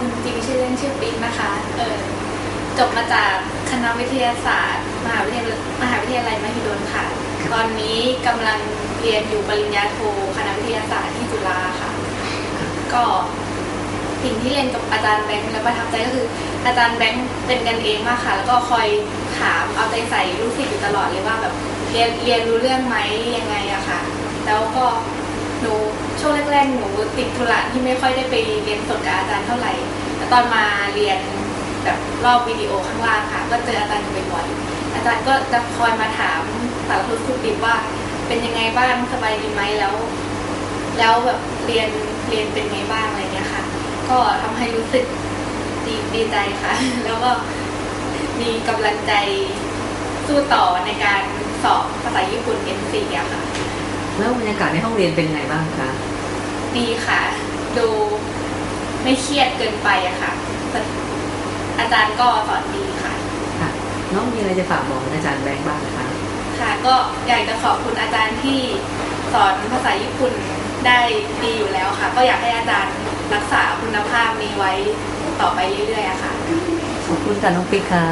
จริงๆชื่อเล่นชื่อปิ๊กนะคะ เออจบมาจากคณะวิทยาศาสตร์ มหาวิทยาลัยมหาวิทยาลัยมหิดลค่ะ ตอนนี้กำลังเรียนอยู่ปริญญาโทคณะวิทยาศาสตร์ที่จุฬาค่ะ ก็สิ่งที่เรียนกับอาจารย์แบงค์และประทับใจก็คือ อาจารย์แบงค์เป็นกันเองมากค่ะ แล้วก็คอยถามเอาใจใส่ลูกศิษย์อยู่ตลอดเลยว่าแบบเรียนเรียนรู้เรื่องไหมยังไงอะค่ะ แล้วก็หนูช่ วงแรกๆหนูติดธุระที่ไม่ค่อยได้ไปเรียนสดกับอาจารย์เท่าไหร่แต่ตอนมาเรียนแบบรอบวิดีโอข้างล่างค่ะ ก็เจออาจารย์อยู่บ่อยๆอาจารย์ก็จะคอยมาถามสารทุกข์สุขดิบว่า เป็นยังไงบ้างสบายดีไหมแล้ว แล้วแบบเรียนเรียนเป็นไงบ้างอะไรเงี้ยค่ะ ก็ทำให้รู้สึกดีดีใจค่ะ แล้วก็มีกำลังใจสู้ต่อในการสอบภาษาญี่ปุ่น N4 อะค่ะ แล้วบรรยากาศในห้องเรียนเป็นไงบ้างคะ ดีค่ะ ดูไม่เครียดเกินไปอะค่ะแต่อาจารย์ก็สอนดีค่ะ ค่ะน้องมีอะไรจะฝากบอกอาจารย์แบงค์บ้างคะค่ะ ก็อยากจะขอบคุณอาจารย์ที่สอนภาษาญี่ปุ่นได้ดีอยู่แล้วค่ะ ก็อยากให้อาจารย์รักษาคุณภาพนี้ไว้ต่อไปเรื่อยๆอะค่ะ ขอบคุณค่ะน้องปิ๊กค่ะ